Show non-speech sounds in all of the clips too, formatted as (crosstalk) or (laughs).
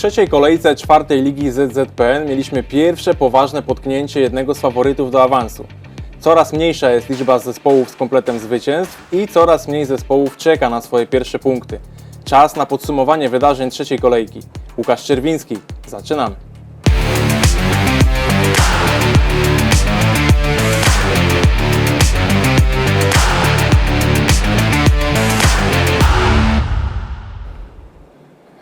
trzeciej kolejce czwartej ligi ZZPN mieliśmy pierwsze poważne potknięcie jednego z faworytów do awansu. Coraz mniejsza jest liczba zespołów z kompletem zwycięstw i coraz mniej zespołów czeka na swoje pierwsze punkty. Czas na podsumowanie wydarzeń trzeciej kolejki. Łukasz Czerwiński, zaczynamy.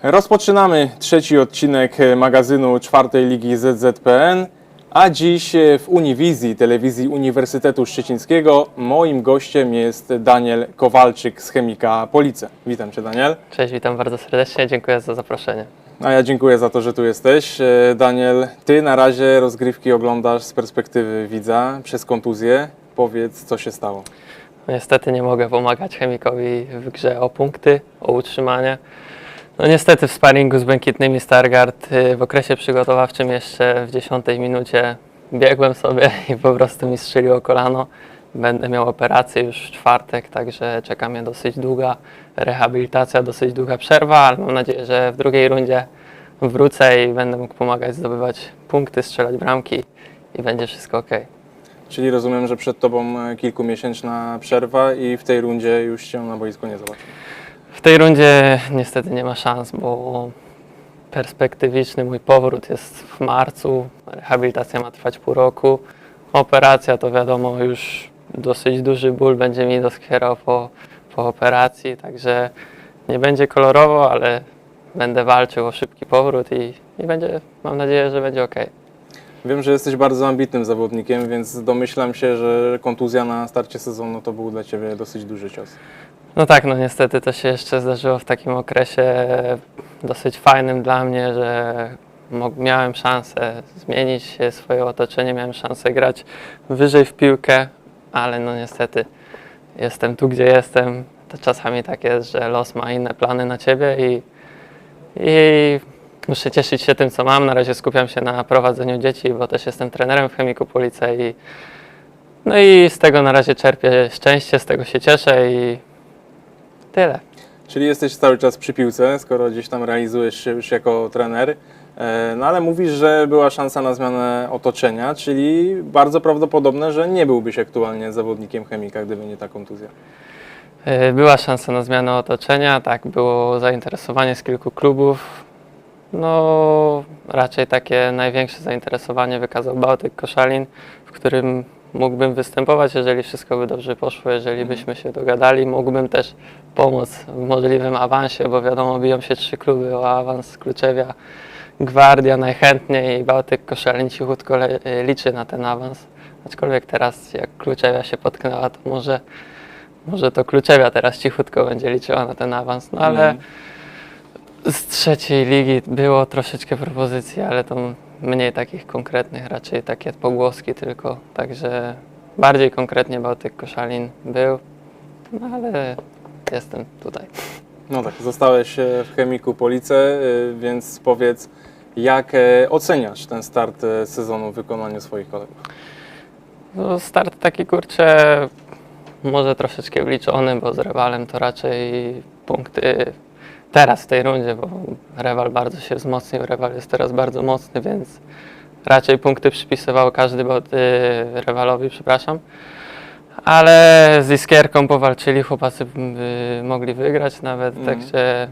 Rozpoczynamy trzeci odcinek e, magazynu czwartej ligi ZZPN, a dziś e, w Uniwizji, telewizji Uniwersytetu Szczecińskiego, moim gościem jest Daniel Kowalczyk z Chemika Police. Witam Cię Daniel. Cześć, witam bardzo serdecznie, dziękuję za zaproszenie. A ja dziękuję za to, że tu jesteś. E, Daniel, Ty na razie rozgrywki oglądasz z perspektywy widza przez kontuzję. Powiedz, co się stało. Niestety nie mogę pomagać chemikowi w grze o punkty, o utrzymanie. No niestety w sparingu z Błękitnymi Stargard y, w okresie przygotowawczym jeszcze w 10 minucie biegłem sobie i po prostu mi strzeliło kolano. Będę miał operację już w czwartek, także czeka mnie dosyć długa rehabilitacja, dosyć długa przerwa, ale mam nadzieję, że w drugiej rundzie wrócę i będę mógł pomagać zdobywać punkty, strzelać bramki i będzie wszystko ok. Czyli rozumiem, że przed Tobą e, kilkumiesięczna przerwa i w tej rundzie już Cię na boisku nie zobaczymy. W tej rundzie niestety nie ma szans, bo perspektywiczny mój powrót jest w marcu. Rehabilitacja ma trwać pół roku. Operacja to wiadomo już dosyć duży ból będzie mi doskwierał po, po operacji, także nie będzie kolorowo, ale będę walczył o szybki powrót i, i będzie, mam nadzieję, że będzie ok. Wiem, że jesteś bardzo ambitnym zawodnikiem, więc domyślam się, że kontuzja na starcie sezonu to był dla Ciebie dosyć duży cios. No tak, no niestety to się jeszcze zdarzyło w takim okresie dosyć fajnym dla mnie, że miałem szansę zmienić swoje otoczenie, miałem szansę grać wyżej w piłkę, ale no niestety jestem tu, gdzie jestem. To czasami tak jest, że los ma inne plany na ciebie i, i muszę cieszyć się tym, co mam. Na razie skupiam się na prowadzeniu dzieci, bo też jestem trenerem w Chemiku Police i no i z tego na razie czerpię szczęście, z tego się cieszę i tyle. Czyli jesteś cały czas przy piłce, skoro gdzieś tam realizujesz się już jako trener. E, No ale mówisz, że była szansa na zmianę otoczenia, czyli bardzo prawdopodobne, że nie byłbyś aktualnie zawodnikiem chemika, gdyby nie ta kontuzja. E, Była szansa na zmianę otoczenia, tak, było zainteresowanie z kilku klubów. No, raczej takie największe zainteresowanie wykazał Bałtyk Koszalin, w którym mógłbym występować, jeżeli wszystko by dobrze poszło, jeżeli byśmy się dogadali. Mógłbym też pomóc w możliwym awansie, bo wiadomo, biją się trzy kluby o awans Kluczewia, Gwardia najchętniej i Bałtyk Koszalin cichutko liczy na ten awans. Aczkolwiek teraz, jak Kluczewia się potknęła, to może może to kluczewia teraz cichutko będzie liczyła na ten awans, no ale Mhm. z trzeciej ligi było troszeczkę propozycji, ale to mniej takich konkretnych, raczej takie pogłoski tylko, także bardziej konkretnie Bałtyk Koszalin był, no ale jestem tutaj. No tak, zostałeś e, w chemiku Police, e, więc powiedz, jak e, oceniasz ten start sezonu w wykonaniu swoich kolegów? No, start taki kurczę, może troszeczkę wliczony, bo z rywalem to raczej punkty teraz w tej rundzie, bo rywal bardzo się wzmocnił, rywal jest teraz bardzo mocny, więc raczej punkty przypisywał każdy bo, y, rywalowi, przepraszam. Ale z Iskierką powalczyli, chłopacy y, mogli wygrać nawet, Mhm. także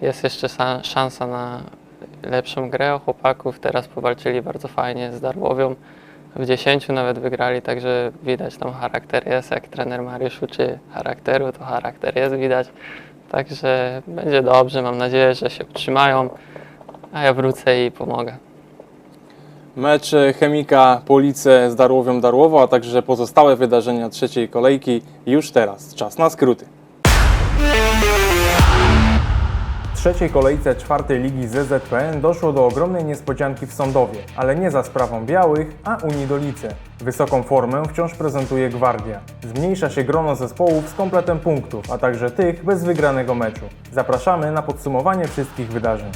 jest jeszcze sa- szansa na lepszą grę o chłopaków. Teraz powalczyli bardzo fajnie z Darłowią. W 10 nawet wygrali, także widać tam charakter jest. Jak trener Mariusz uczy charakteru, to charakter jest widać. Także będzie dobrze, mam nadzieję, że się utrzymają, a ja wrócę i pomogę. Mecz chemika Police z Darłowią Darłowo, a także pozostałe wydarzenia trzeciej kolejki już teraz. Czas na skróty. Trzeciej kolejce czwartej ligi ZZPN doszło do ogromnej niespodzianki w Sądowie, ale nie za sprawą białych, a Unii Dolice. Wysoką formę wciąż prezentuje Gwardia. Zmniejsza się grono zespołów z kompletem punktów, a także tych bez wygranego meczu. Zapraszamy na podsumowanie wszystkich wydarzeń.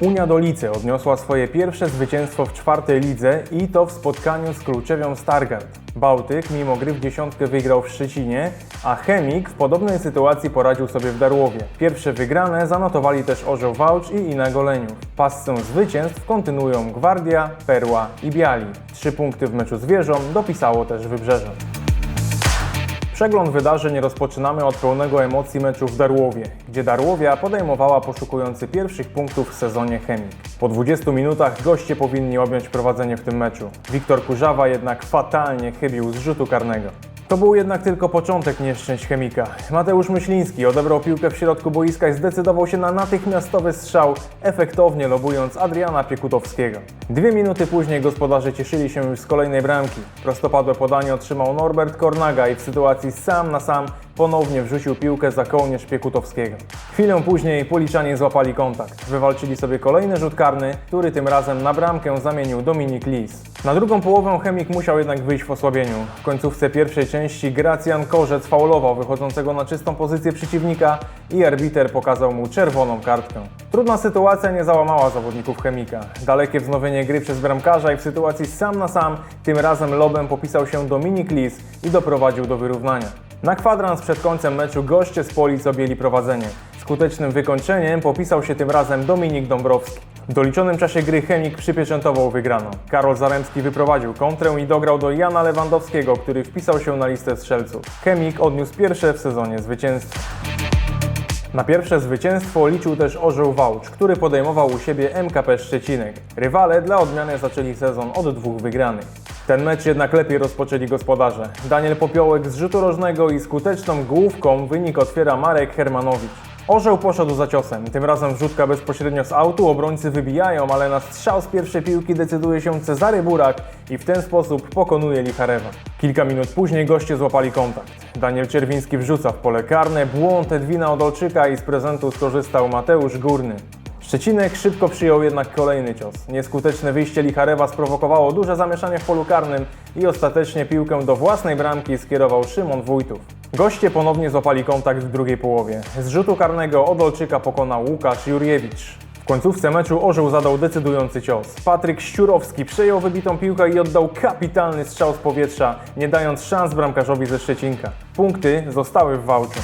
Unia Dolice odniosła swoje pierwsze zwycięstwo w czwartej lidze i to w spotkaniu z Kluczewią Stargard. Bałtyk mimo gry w dziesiątkę wygrał w Szczecinie, a Chemik w podobnej sytuacji poradził sobie w Darłowie. Pierwsze wygrane zanotowali też Orzeł Wałcz i Ina Goleniów. Pascę zwycięstw kontynuują Gwardia, Perła i Biali. Trzy punkty w meczu z Wieżą dopisało też Wybrzeże. Przegląd wydarzeń rozpoczynamy od pełnego emocji meczu w Darłowie, gdzie Darłowia podejmowała poszukujący pierwszych punktów w sezonie Chemik. Po 20 minutach goście powinni objąć prowadzenie w tym meczu. Wiktor Kurzawa jednak fatalnie chybił z rzutu karnego. To był jednak tylko początek nieszczęść Chemika. Mateusz Myśliński odebrał piłkę w środku boiska i zdecydował się na natychmiastowy strzał, efektownie lobując Adriana Piekutowskiego. Dwie minuty później gospodarze cieszyli się już z kolejnej bramki. Prostopadłe podanie otrzymał Norbert Kornaga i w sytuacji sam na sam ponownie wrzucił piłkę za kołnierz Piekutowskiego. Chwilę później Policzanie złapali kontakt. Wywalczyli sobie kolejny rzut karny, który tym razem na bramkę zamienił Dominik Lis. Na drugą połowę Chemik musiał jednak wyjść w osłabieniu. W końcówce pierwszej części Gracjan Korzec faulował wychodzącego na czystą pozycję przeciwnika i arbiter pokazał mu czerwoną kartkę. Trudna sytuacja nie załamała zawodników Chemika. Dalekie wznowienie gry przez bramkarza i w sytuacji sam na sam, tym razem lobem popisał się Dominik Lis i doprowadził do wyrównania. Na kwadrans przed końcem meczu goście z Polic objęli prowadzenie. Skutecznym wykończeniem popisał się tym razem Dominik Dąbrowski. W doliczonym czasie gry Chemik przypieczętował wygraną. Karol Zaremski wyprowadził kontrę i dograł do Jana Lewandowskiego, który wpisał się na listę strzelców. Chemik odniósł pierwsze w sezonie zwycięstwo. Na pierwsze zwycięstwo liczył też Orzeł Wałcz, który podejmował u siebie MKP Szczecinek. Rywale dla odmiany zaczęli sezon od dwóch wygranych. Ten mecz jednak lepiej rozpoczęli gospodarze. Daniel Popiołek z rzutu rożnego i skuteczną główką wynik otwiera Marek Hermanowicz. Orzeł poszedł za ciosem, tym razem wrzutka bezpośrednio z autu, obrońcy wybijają, ale na strzał z pierwszej piłki decyduje się Cezary Burak i w ten sposób pokonuje Licharewa. Kilka minut później goście złapali kontakt. Daniel Czerwiński wrzuca w pole karne, błąd Edwina Odolczyka i z prezentu skorzystał Mateusz Górny. Szczecinek szybko przyjął jednak kolejny cios. Nieskuteczne wyjście Licharewa sprowokowało duże zamieszanie w polu karnym i ostatecznie piłkę do własnej bramki skierował Szymon Wójtów. Goście ponownie złapali kontakt w drugiej połowie. Z rzutu karnego Odolczyka pokonał Łukasz Jurjewicz. W końcówce meczu Orzeł zadał decydujący cios. Patryk Ściurowski przejął wybitą piłkę i oddał kapitalny strzał z powietrza, nie dając szans bramkarzowi ze Szczecinka. Punkty zostały w Wałczu.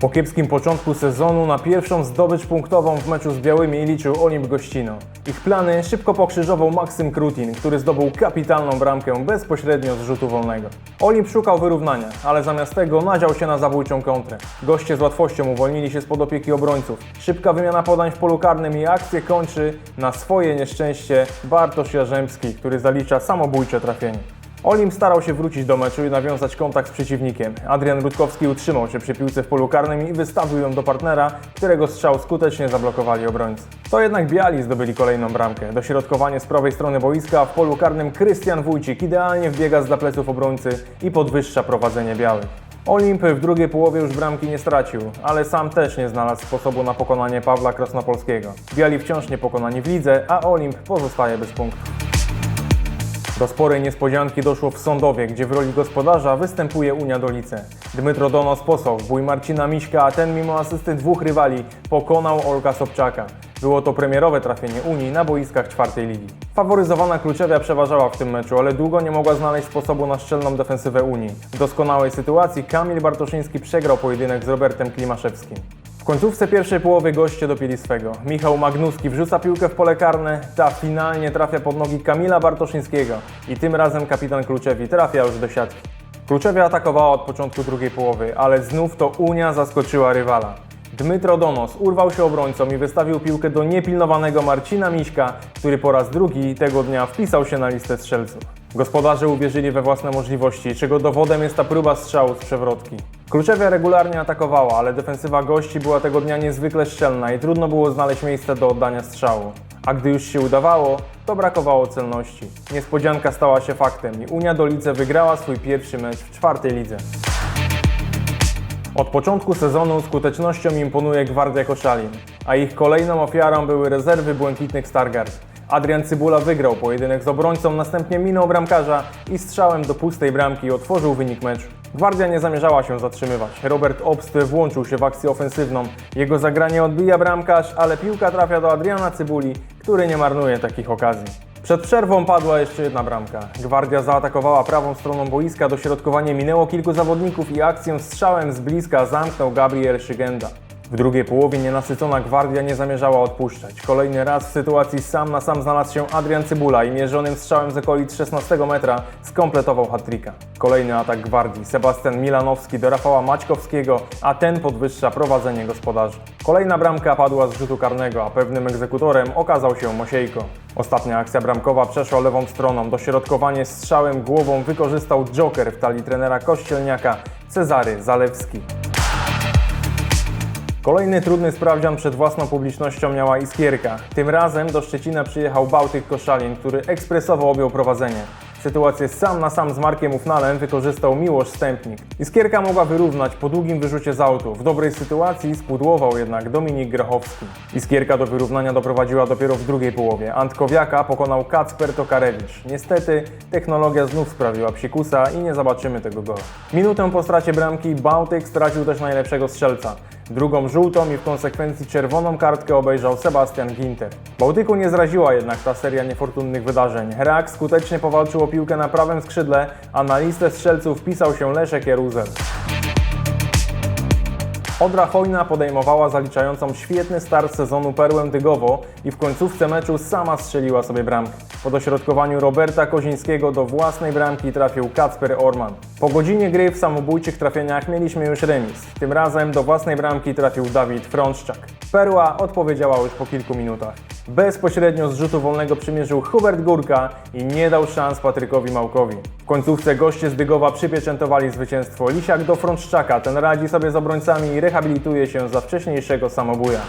Po kiepskim początku sezonu na pierwszą zdobycz punktową w meczu z Białymi liczył Olimp Gościno. Ich plany szybko pokrzyżował Maksym Krutin, który zdobył kapitalną bramkę bezpośrednio z rzutu wolnego. Olimp szukał wyrównania, ale zamiast tego nadział się na zabójczą kontrę. Goście z łatwością uwolnili się spod opieki obrońców. Szybka wymiana podań w polu karnym i akcję kończy na swoje nieszczęście Bartosz Jarzębski, który zalicza samobójcze trafienie. Olimp starał się wrócić do meczu i nawiązać kontakt z przeciwnikiem. Adrian Rutkowski utrzymał się przy piłce w polu karnym i wystawił ją do partnera, którego strzał skutecznie zablokowali obrońcy. To jednak Biali zdobyli kolejną bramkę. Dośrodkowanie z prawej strony boiska, w polu karnym Krystian Wójcik idealnie wbiega z pleców obrońcy i podwyższa prowadzenie Białych. Olimp w drugiej połowie już bramki nie stracił, ale sam też nie znalazł sposobu na pokonanie Pawła Krasnopolskiego. Biali wciąż niepokonani w lidze, a Olimp pozostaje bez punktów. Do sporej niespodzianki doszło w Sądowie, gdzie w roli gospodarza występuje Unia Dolice. Dmytro Donos posłał bój Marcina Miśka, a ten mimo asysty dwóch rywali pokonał Olka Sobczaka. Było to premierowe trafienie Unii na boiskach czwartej ligi. Faworyzowana Kluczewia przeważała w tym meczu, ale długo nie mogła znaleźć sposobu na szczelną defensywę Unii. W doskonałej sytuacji Kamil Bartoszyński przegrał pojedynek z Robertem Klimaszewskim. Końcówce pierwszej połowy goście dopieli swego. Michał Magnuski wrzuca piłkę w pole karne, ta finalnie trafia pod nogi Kamila Bartoszyńskiego i tym razem kapitan Kluczewi trafia już do siatki. Kluczewia atakowała od początku drugiej połowy, ale znów to Unia zaskoczyła rywala. Dmytro Donos urwał się obrońcom i wystawił piłkę do niepilnowanego Marcina Miśka, który po raz drugi tego dnia wpisał się na listę strzelców. Gospodarze uwierzyli we własne możliwości, czego dowodem jest ta próba strzału z przewrotki. Kluczewia regularnie atakowała, ale defensywa gości była tego dnia niezwykle szczelna i trudno było znaleźć miejsce do oddania strzału. A gdy już się udawało, to brakowało celności. Niespodzianka stała się faktem i Unia Dolice wygrała swój pierwszy mecz w czwartej lidze. Od początku sezonu skutecznością imponuje Gwardia Koszalin, a ich kolejną ofiarą były rezerwy błękitnych Stargard. Adrian Cybula wygrał pojedynek z obrońcą, następnie minął bramkarza i strzałem do pustej bramki otworzył wynik meczu. Gwardia nie zamierzała się zatrzymywać. Robert Obst włączył się w akcję ofensywną. Jego zagranie odbija bramkarz, ale piłka trafia do Adriana Cybuli, który nie marnuje takich okazji. Przed przerwą padła jeszcze jedna bramka. Gwardia zaatakowała prawą stroną boiska, dośrodkowanie minęło kilku zawodników i akcję strzałem z bliska zamknął Gabriel Szygenda. W drugiej połowie nienasycona Gwardia nie zamierzała odpuszczać. Kolejny raz w sytuacji sam na sam znalazł się Adrian Cybula i mierzonym strzałem z okolic 16 metra skompletował hat-tricka. Kolejny atak Gwardii. Sebastian Milanowski do Rafała Maćkowskiego, a ten podwyższa prowadzenie gospodarzy. Kolejna bramka padła z rzutu karnego, a pewnym egzekutorem okazał się Mosiejko. Ostatnia akcja bramkowa przeszła lewą stroną. Dośrodkowanie strzałem głową wykorzystał Joker w talii trenera Kościelniaka Cezary Zalewski. Kolejny trudny sprawdzian przed własną publicznością miała Iskierka. Tym razem do Szczecina przyjechał Bałtyk Koszalin, który ekspresowo objął prowadzenie. Sytuację sam na sam z Markiem Ufnalem wykorzystał Miłosz Stępnik. Iskierka mogła wyrównać po długim wyrzucie z autu. W dobrej sytuacji spudłował jednak Dominik Grachowski. Iskierka do wyrównania doprowadziła dopiero w drugiej połowie. Antkowiaka pokonał Kacper Tokarewicz. Niestety technologia znów sprawiła psikusa i nie zobaczymy tego gola. Minutę po stracie bramki Bałtyk stracił też najlepszego strzelca. Drugą żółtą i w konsekwencji czerwoną kartkę obejrzał Sebastian Ginter. Bałtyku nie zraziła jednak ta seria niefortunnych wydarzeń. Rak skutecznie powalczył o piłkę na prawym skrzydle, a na listę strzelców wpisał się Leszek Jaruzel. Odra Hojna podejmowała zaliczającą świetny start sezonu perłę Dygowo i w końcówce meczu sama strzeliła sobie bramkę. Po dośrodkowaniu Roberta Kozińskiego do własnej bramki trafił Kacper Orman. Po godzinie gry w samobójczych trafieniach mieliśmy już remis. Tym razem do własnej bramki trafił Dawid Frączczak. Perła odpowiedziała już po kilku minutach. Bezpośrednio z rzutu wolnego przymierzył Hubert Górka i nie dał szans Patrykowi Małkowi. W końcówce goście z Dygowa przypieczętowali zwycięstwo. Lisiak do Frączczaka, ten radzi sobie z obrońcami i rehabilituje się za wcześniejszego samobuja.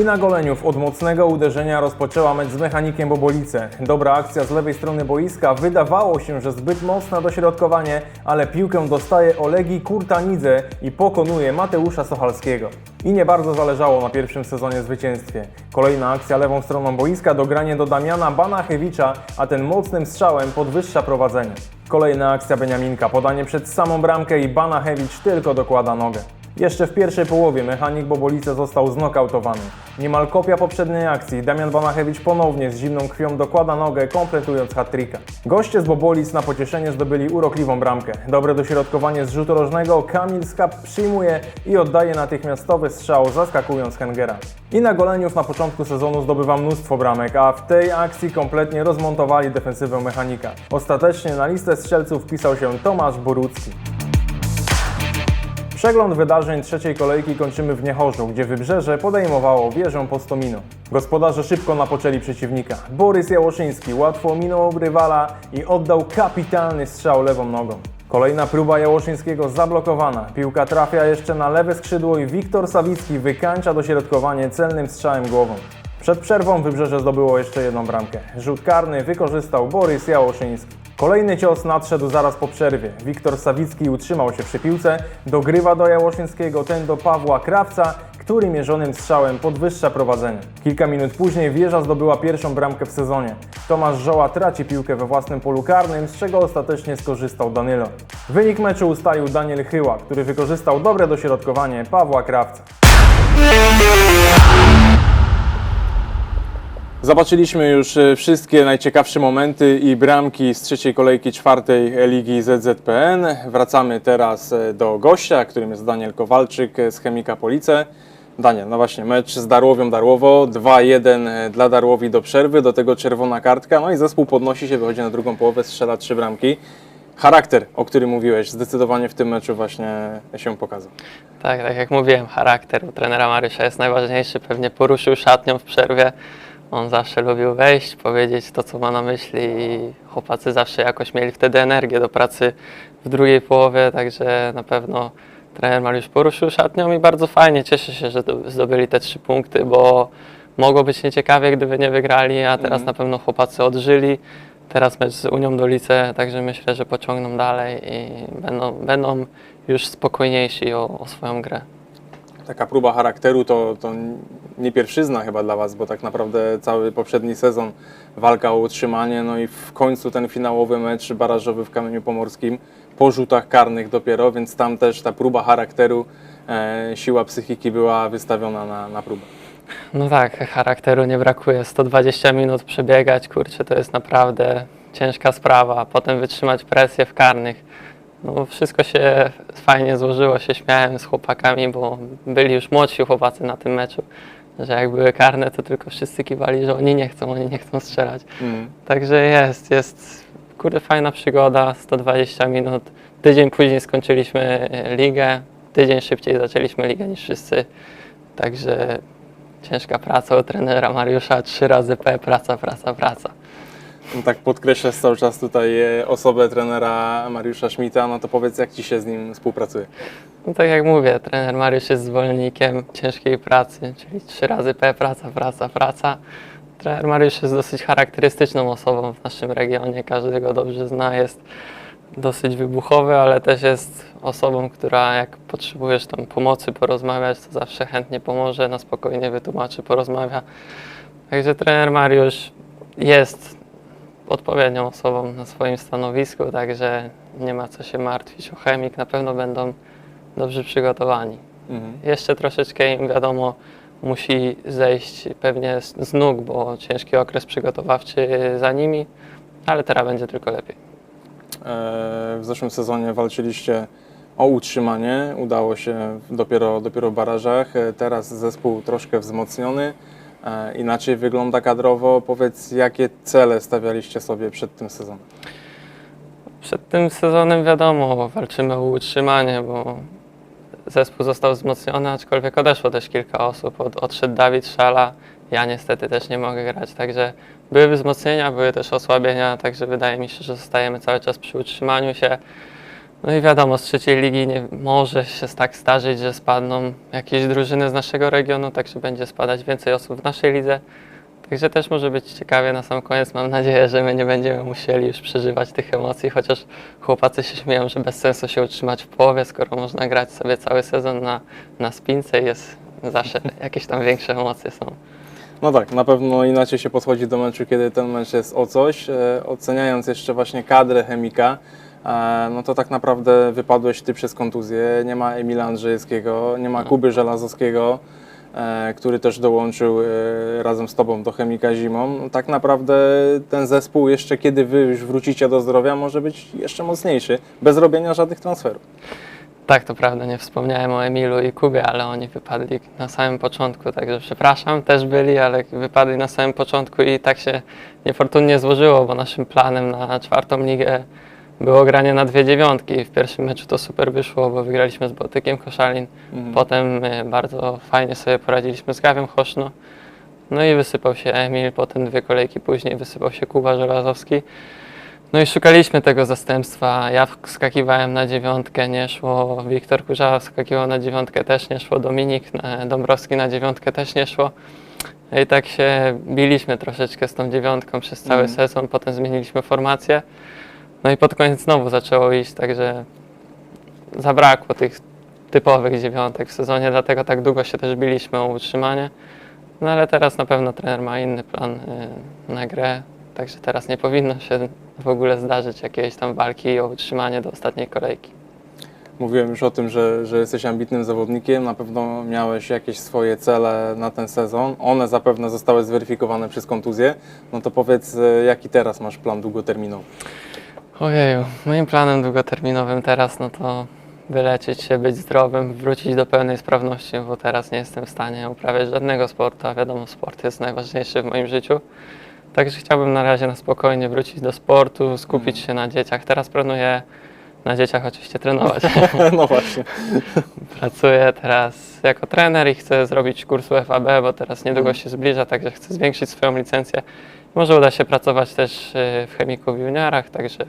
I na Goleniów od mocnego uderzenia rozpoczęła mecz z mechanikiem Bobolice. Dobra akcja z lewej strony boiska. Wydawało się, że zbyt mocne dośrodkowanie, ale piłkę dostaje Olegi Kurtanidze i pokonuje Mateusza Sochalskiego. I nie bardzo zależało na pierwszym sezonie zwycięstwie. Kolejna akcja lewą stroną boiska, dogranie do Damiana Banachewicza, a ten mocnym strzałem podwyższa prowadzenie. Kolejna akcja Beniaminka, podanie przed samą bramkę i Banachewicz tylko dokłada nogę. Jeszcze w pierwszej połowie mechanik Bobolice został znokautowany. Niemal kopia poprzedniej akcji. Damian Banachewicz ponownie z zimną krwią dokłada nogę, kompletując hat-tricka. Goście z Bobolic na pocieszenie zdobyli urokliwą bramkę. Dobre dośrodkowanie z rzutu rożnego, Kamil Skap przyjmuje i oddaje natychmiastowy strzał, zaskakując Hengera. I na goleniów na początku sezonu zdobywa mnóstwo bramek, a w tej akcji kompletnie rozmontowali defensywę mechanika. Ostatecznie na listę strzelców wpisał się Tomasz Borucki. Przegląd wydarzeń trzeciej kolejki kończymy w Niechorzu, gdzie Wybrzeże podejmowało wieżę Postomino. Gospodarze szybko napoczęli przeciwnika. Borys Jałoszyński łatwo minął rywala i oddał kapitalny strzał lewą nogą. Kolejna próba Jałoszyńskiego zablokowana. Piłka trafia jeszcze na lewe skrzydło i Wiktor Sawicki wykańcza dośrodkowanie celnym strzałem głową. Przed przerwą Wybrzeże zdobyło jeszcze jedną bramkę. Rzut karny wykorzystał Borys Jałoszyński. Kolejny cios nadszedł zaraz po przerwie. Wiktor Sawicki utrzymał się przy piłce, dogrywa do Jałoszyńskiego, ten do Pawła Krawca, który mierzonym strzałem podwyższa prowadzenie. Kilka minut później wieża zdobyła pierwszą bramkę w sezonie. Tomasz Żoła traci piłkę we własnym polu karnym, z czego ostatecznie skorzystał Danilo. Wynik meczu ustalił Daniel Chyła, który wykorzystał dobre dośrodkowanie Pawła Krawca. Zobaczyliśmy już e, wszystkie najciekawsze momenty i bramki z trzeciej kolejki czwartej Ligi ZZPN. Wracamy teraz e, do gościa, którym jest Daniel Kowalczyk e, z Chemika Police. Daniel, no właśnie, mecz z Darłowią Darłowo, 2-1 dla Darłowi do przerwy, do tego czerwona kartka, no i zespół podnosi się, wychodzi na drugą połowę, strzela trzy bramki. Charakter, o którym mówiłeś, zdecydowanie w tym meczu właśnie się pokazał. Tak, tak jak mówiłem, charakter u trenera Mariusza jest najważniejszy. Pewnie poruszył szatnią w przerwie. On zawsze lubił wejść, powiedzieć to, co ma na myśli i chłopacy zawsze jakoś mieli wtedy energię do pracy w drugiej połowie, także na pewno trener Mariusz poruszył szatnią i bardzo fajnie. Cieszę się, że do- zdobyli te trzy punkty, bo mogło być nieciekawie, gdyby nie wygrali, a teraz na pewno chłopacy odżyli. Teraz mecz z Unią Dolice, także myślę, że pociągną dalej i będą, będą już spokojniejsi o, o swoją grę. Taka próba charakteru to, to nie pierwszyzna chyba dla Was, bo tak naprawdę cały poprzedni sezon walka o utrzymanie, no i w końcu ten finałowy mecz barażowy w Kamieniu Pomorskim po rzutach karnych dopiero, więc tam też ta próba charakteru, e, siła psychiki była wystawiona na, na próbę. No tak, charakteru nie brakuje. 120 minut przebiegać, kurczę, to jest naprawdę ciężka sprawa. Potem wytrzymać presję w karnych. No, wszystko się fajnie złożyło, się śmiałem z chłopakami, bo byli już młodsi chłopacy na tym meczu, że jak były karne, to tylko wszyscy kiwali, że oni nie chcą, oni nie chcą strzelać. Mm. Także jest, jest kurde fajna przygoda, 120 minut. Tydzień później skończyliśmy ligę, tydzień szybciej zaczęliśmy ligę niż wszyscy. Także ciężka praca u trenera Mariusza, trzy razy P, praca, praca, praca. No tak podkreślasz cały czas tutaj e, osobę trenera Mariusza Schmidta, no to powiedz jak Ci się z nim współpracuje? No tak jak mówię, trener Mariusz jest zwolennikiem ciężkiej pracy, czyli trzy razy P, praca, praca, praca. Trener Mariusz jest dosyć charakterystyczną osobą w naszym regionie, każdy go dobrze zna, jest dosyć wybuchowy, ale też jest osobą, która jak potrzebujesz tam pomocy, porozmawiać, to zawsze chętnie pomoże, na spokojnie wytłumaczy, porozmawia. Także trener Mariusz jest odpowiednią osobą na swoim stanowisku, także nie ma co się martwić o chemik, na pewno będą dobrze przygotowani. Mhm. Jeszcze troszeczkę im wiadomo, musi zejść pewnie z, nóg, bo ciężki okres przygotowawczy za nimi, ale teraz będzie tylko lepiej. E, W zeszłym sezonie walczyliście o utrzymanie, udało się dopiero, dopiero w barażach. E, Teraz zespół troszkę wzmocniony, inaczej wygląda kadrowo. Powiedz, jakie cele stawialiście sobie przed tym sezonem? Przed tym sezonem wiadomo, walczymy o utrzymanie, bo zespół został wzmocniony, aczkolwiek odeszło też kilka osób. Od, odszedł Dawid Szala, ja niestety też nie mogę grać, także były wzmocnienia, były też osłabienia, także wydaje mi się, że zostajemy cały czas przy utrzymaniu się. No i wiadomo, z trzeciej ligi nie może się tak zdarzyć, że spadną jakieś drużyny z naszego regionu, także będzie spadać więcej osób w naszej lidze. Także też może być ciekawie na sam koniec. Mam nadzieję, że my nie będziemy musieli już przeżywać tych emocji, chociaż chłopacy się śmieją, że bez sensu się utrzymać w połowie, skoro można grać sobie cały sezon na, na spince i jest zawsze (laughs) jakieś tam większe emocje są. No tak, na pewno inaczej się podchodzi do meczu, kiedy ten mecz jest o coś. E, Oceniając jeszcze właśnie kadrę chemika, no to tak naprawdę wypadłeś ty przez kontuzję. Nie ma Emila Andrzejewskiego, nie ma Kuby Żelazowskiego, e, który też dołączył e, razem z tobą do chemika zimą. No Tak naprawdę ten zespół jeszcze kiedy wy już wrócicie do zdrowia może być jeszcze mocniejszy, bez robienia żadnych transferów. Tak, to prawda, nie wspomniałem o Emilu i Kubie, ale oni wypadli na samym początku, także przepraszam, też byli, ale wypadli na samym początku i tak się niefortunnie złożyło, bo naszym planem na czwartą ligę było granie na dwie dziewiątki. W pierwszym meczu to super wyszło, bo wygraliśmy z Bałtykiem Koszalin. Mhm. Potem e, bardzo fajnie sobie poradziliśmy z Gawiem Choszno. No i wysypał się Emil, potem dwie kolejki później wysypał się Kuba Żelazowski. No i szukaliśmy tego zastępstwa. Ja wskakiwałem na dziewiątkę, nie szło. Wiktor Kurzawa wskakiwał na dziewiątkę, też nie szło. Dominik e, Dąbrowski na dziewiątkę, też nie szło. No I tak się biliśmy troszeczkę z tą dziewiątką przez cały Mhm. sezon. Potem zmieniliśmy formację. No i pod koniec znowu zaczęło iść, także zabrakło tych typowych dziewiątek w sezonie, dlatego tak długo się też biliśmy o utrzymanie. No ale teraz na pewno trener ma inny plan y, na grę, także teraz nie powinno się w ogóle zdarzyć jakiejś tam walki o utrzymanie do ostatniej kolejki. Mówiłem już o tym, że, że jesteś ambitnym zawodnikiem, na pewno miałeś jakieś swoje cele na ten sezon. One zapewne zostały zweryfikowane przez kontuzję. No to powiedz, e, jaki teraz masz plan długoterminowy? Ojeju, moim planem długoterminowym teraz no to wyleczyć się, być zdrowym, wrócić do pełnej sprawności, bo teraz nie jestem w stanie uprawiać żadnego sportu, a wiadomo, sport jest najważniejszy w moim życiu. Także chciałbym na razie na spokojnie wrócić do sportu, skupić się na dzieciach. Teraz planuję na dzieciach oczywiście trenować. (laughs) No właśnie. (laughs) Pracuję teraz jako trener i chcę zrobić kurs UFAB, bo teraz niedługo się zbliża, także chcę zwiększyć swoją licencję. Może uda się pracować też y, w chemiku w juniorach, także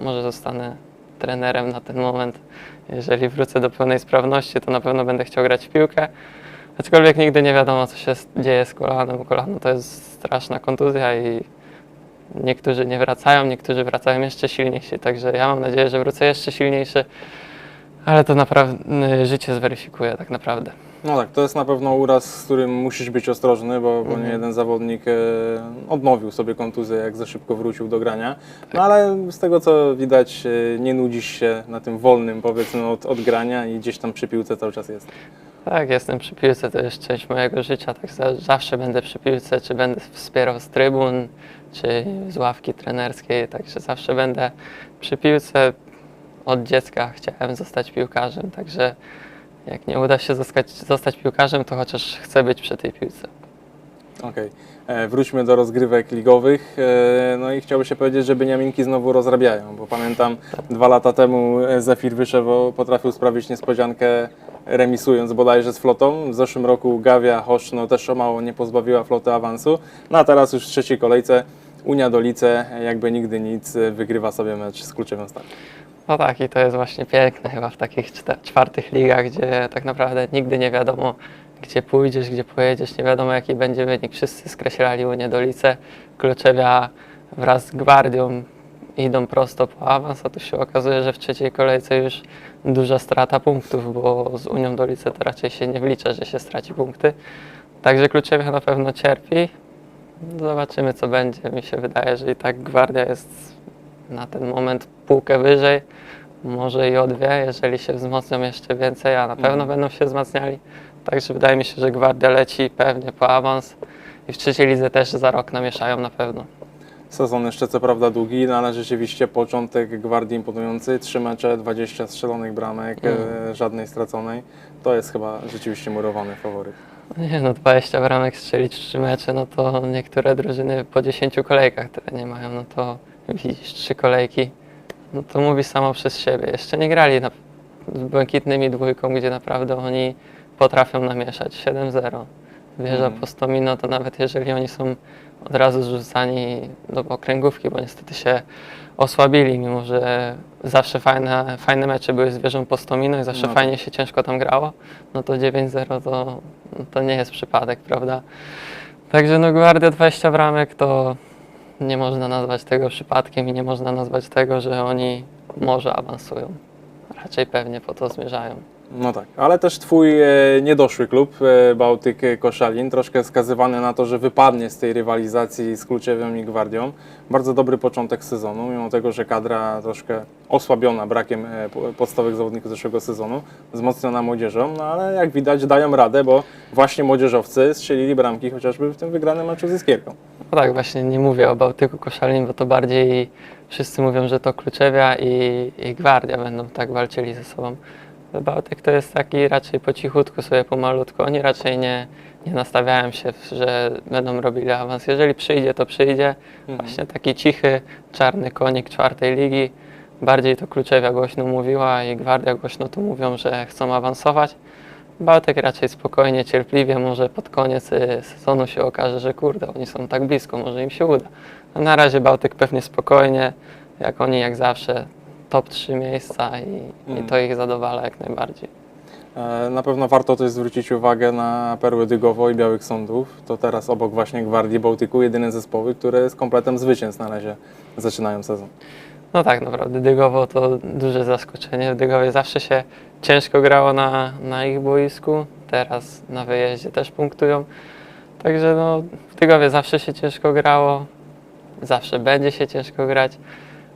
może zostanę trenerem na ten moment. Jeżeli wrócę do pełnej sprawności, to na pewno będę chciał grać w piłkę. Aczkolwiek nigdy nie wiadomo, co się dzieje z kolanem. Kolano to jest straszna kontuzja i niektórzy nie wracają, niektórzy wracają jeszcze silniejsi. Także ja mam nadzieję, że wrócę jeszcze silniejszy. Ale to naprawdę życie zweryfikuje tak naprawdę. No tak, to jest na pewno uraz, z którym musisz być ostrożny, bo, bo Mhm. nie jeden zawodnik e, odnowił sobie kontuzję, jak za szybko wrócił do grania. No ale z tego co widać, e, nie nudzisz się na tym wolnym, powiedzmy, od, od grania i gdzieś tam przy piłce cały czas jest. Tak, jestem przy piłce, to jest część mojego życia, tak za, zawsze będę przy piłce, czy będę wspierał z trybun, czy z ławki trenerskiej, także zawsze będę przy piłce. Od dziecka chciałem zostać piłkarzem, także jak nie uda się zostać, zostać piłkarzem, to chociaż chcę być przy tej piłce. Okej, E, wróćmy do rozgrywek ligowych. E, No i chciałby się powiedzieć, że Beniaminki znowu rozrabiają, bo pamiętam dwa lata temu e, Zefir Wyszewo potrafił sprawić niespodziankę remisując bodajże z flotą. W zeszłym roku Gawia Hoszno też o mało nie pozbawiła floty awansu. No a teraz już w trzeciej kolejce Unia Dolice jakby nigdy nic e, wygrywa sobie mecz z kluczowym startem. No tak, i to jest właśnie piękne chyba w takich czwartych ligach, gdzie tak naprawdę nigdy nie wiadomo, gdzie pójdziesz, gdzie pojedziesz, nie wiadomo jaki będzie wynik. Wszyscy skreślali Unię Dolice, Kluczewia wraz z Gwardią idą prosto po awans, a tu się okazuje, że w trzeciej kolejce już duża strata punktów, bo z Unią Dolice to raczej się nie wlicza, że się straci punkty. Także Kluczewia na pewno cierpi. Zobaczymy co będzie. Mi się wydaje, że i tak Gwardia jest na ten moment półkę wyżej, może i o dwie, jeżeli się wzmocnią jeszcze więcej, a na pewno Mhm. będą się wzmacniali. Także wydaje mi się, że Gwardia leci pewnie po awans i w trzeciej lidze też za rok namieszają na pewno. Sezon jeszcze co prawda długi, no ale rzeczywiście początek Gwardii imponujący. Trzy mecze, 20 strzelonych bramek, e, żadnej straconej. To jest chyba rzeczywiście murowany faworyt. Nie no, 20 bramek strzelić w trzy mecze, no to niektóre drużyny po 10 kolejkach tyle nie mają, no to widzisz, trzy kolejki, no to mówi samo przez siebie. Jeszcze nie grali na, z błękitnymi dwójką, gdzie naprawdę oni potrafią namieszać 7-0. Wieża Mhm. po 100 minut, to nawet jeżeli oni są od razu zrzucani do okręgówki, bo niestety się osłabili, mimo że zawsze fajne, fajne mecze były z wieżą po 100 minut i zawsze No tak. fajnie się ciężko tam grało, no to 9-0 to, to nie jest przypadek, prawda? Także no Guardia 20 bramek to nie można nazwać tego przypadkiem i nie można nazwać tego, że oni może awansują. Raczej pewnie po to zmierzają. No tak, ale też twój e, niedoszły klub, e, Bałtyk Koszalin, troszkę skazywany na to, że wypadnie z tej rywalizacji z Kluczewem i Gwardią. Bardzo dobry początek sezonu, mimo tego, że kadra troszkę osłabiona brakiem e, po- podstawowych zawodników zeszłego sezonu, wzmocniona młodzieżą, no ale jak widać dają radę, bo właśnie młodzieżowcy strzelili bramki chociażby w tym wygranym meczu z Iskierką. No tak, właśnie nie mówię o Bałtyku Koszalin, bo to bardziej wszyscy mówią, że to Kluczewia i, i Gwardia będą tak walczyli ze sobą. Bałtyk to jest taki raczej po cichutku sobie pomalutku. Oni raczej nie, nie nastawiają się, że będą robili awans. Jeżeli przyjdzie, to przyjdzie. Właśnie taki cichy, czarny konik czwartej ligi. Bardziej to Kluczewia głośno mówiła i Gwardia głośno tu mówią, że chcą awansować. Bałtyk raczej spokojnie, cierpliwie, może pod koniec y, sezonu się okaże, że kurde, oni są tak blisko, może im się uda. A na razie Bałtyk pewnie spokojnie, jak oni jak zawsze, top 3 miejsca i, i Mm. to ich zadowala jak najbardziej. E, Na pewno warto też zwrócić uwagę na Perły Dygowo i Białych Sądów. To teraz obok właśnie Gwardii Bałtyku jedyne zespoły, które z kompletem zwycięstw na razie zaczynają sezon. No tak, naprawdę Dygowo to duże zaskoczenie. W Dygowie zawsze się ciężko grało na, na ich boisku, teraz na wyjeździe też punktują. Także no, w Dygowie zawsze się ciężko grało, zawsze będzie się ciężko grać.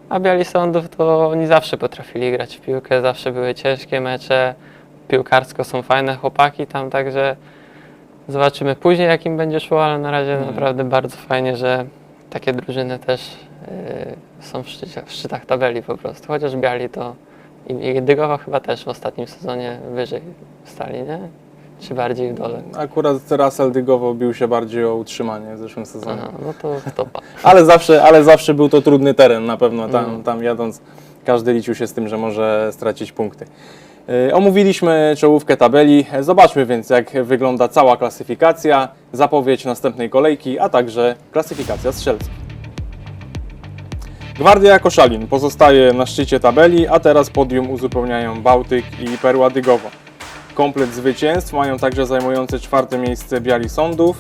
A Biali Sądów to oni zawsze potrafili grać w piłkę, zawsze były ciężkie mecze. Piłkarsko są fajne chłopaki tam, także zobaczymy później jak im będzie szło, ale na razie Mhm. naprawdę bardzo fajnie, że takie drużyny też yy, są w, szczycie, w szczytach tabeli po prostu. Chociaż Biali to i, i Dygowa chyba też w ostatnim sezonie wyżej stali, nie? Czy bardziej w dole? Akurat Russell Dygowo bił się bardziej o utrzymanie w zeszłym sezonie. Aha, no to topa. (laughs) Ale zawsze, ale zawsze był to trudny teren na pewno. Tam, Mm. tam jadąc każdy liczył się z tym, że może stracić punkty. Yy, Omówiliśmy czołówkę tabeli. Zobaczmy więc, jak wygląda cała klasyfikacja, zapowiedź następnej kolejki, a także klasyfikacja strzelców. Gwardia Koszalin pozostaje na szczycie tabeli, a teraz podium uzupełniają Bałtyk i Perła Dygowo. Komplet zwycięstw mają także zajmujące czwarte miejsce Biali Sądów.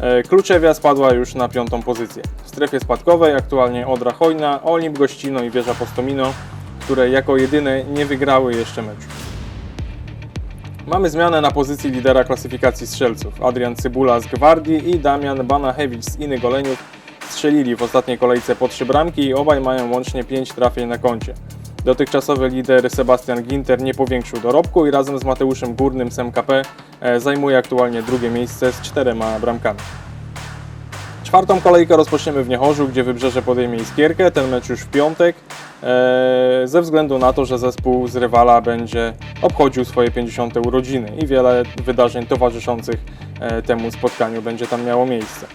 E, Kluczewia spadła już na piątą pozycję. W strefie spadkowej aktualnie Odra Hojna, Olimp Gościno i Wieża Postomino, które jako jedyne nie wygrały jeszcze meczu. Mamy zmianę na pozycji lidera klasyfikacji strzelców. Adrian Cybula z Gwardii i Damian Banachewicz z Iny Goleniów strzelili w ostatniej kolejce po trzy bramki i obaj mają łącznie 5 trafień na koncie. Dotychczasowy lider Sebastian Ginter nie powiększył dorobku i razem z Mateuszem Górnym z MKP e, zajmuje aktualnie drugie miejsce z czterema bramkami. Czwartą kolejkę rozpoczniemy w Niechorzu, gdzie Wybrzeże podejmie Iskierkę, ten mecz już w piątek, e, ze względu na to, że zespół z rywala będzie obchodził swoje 50. urodziny i wiele wydarzeń towarzyszących e, temu spotkaniu będzie tam miało miejsce.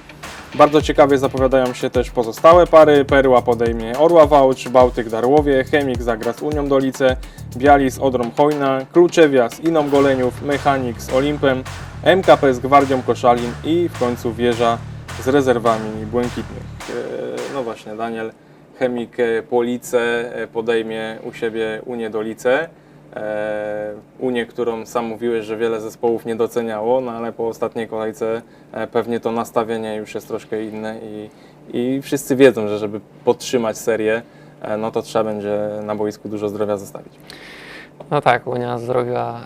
Bardzo ciekawie zapowiadają się też pozostałe pary. Perła podejmie Orła Wałcz, Bałtyk Darłowie, Chemik zagra z Unią Dolice, Biali z Hojna, Kluczewia z Iną Goleniów, Mechanik z Olimpem, MKP z Gwardią Koszalin i w końcu Wieża z rezerwami błękitnych. E, No właśnie, Daniel Chemik e, Police e, podejmie u siebie Unię Dolice. E, Unię, którą sam mówiłeś, że wiele zespołów nie doceniało, no ale po ostatniej kolejce e, pewnie to nastawienie już jest troszkę inne i, i wszyscy wiedzą, że żeby podtrzymać serię, e, no to trzeba będzie na boisku dużo zdrowia zostawić. No tak, Unia zrobiła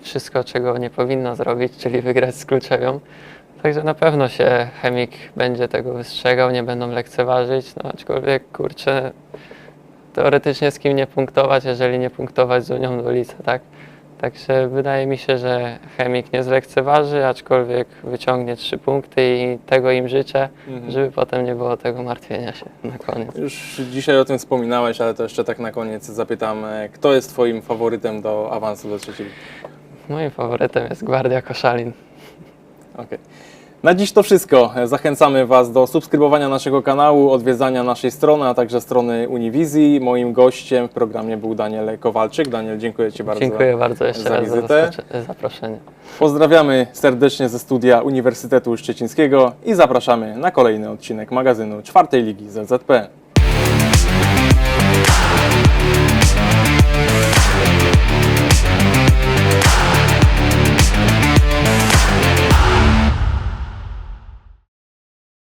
wszystko, czego nie powinna zrobić, czyli wygrać z Kluczewią. Także na pewno się Chemik będzie tego wystrzegał, nie będą lekceważyć, no aczkolwiek kurczę, teoretycznie z kim nie punktować, jeżeli nie punktować z Unią Dolice, tak? Także wydaje mi się, że Chemik nie zlekceważy, aczkolwiek wyciągnie trzy punkty i tego im życzę, Mhm. żeby potem nie było tego martwienia się na koniec. Już dzisiaj o tym wspominałeś, ale to jeszcze tak na koniec zapytam, e, kto jest Twoim faworytem do awansu do trzeciej? Moim faworytem jest Gwardia Koszalin. Okej. Na dziś to wszystko. Zachęcamy Was do subskrybowania naszego kanału, odwiedzania naszej strony, a także strony Uniwizji. Moim gościem w programie był Daniel Kowalczyk. Daniel, dziękuję Ci bardzo. Dziękuję bardzo jeszcze za raz za wizytę. zaskocze- zaproszenie. Pozdrawiamy serdecznie ze studia Uniwersytetu Szczecińskiego i zapraszamy na kolejny odcinek magazynu czwartej ligi ZZP.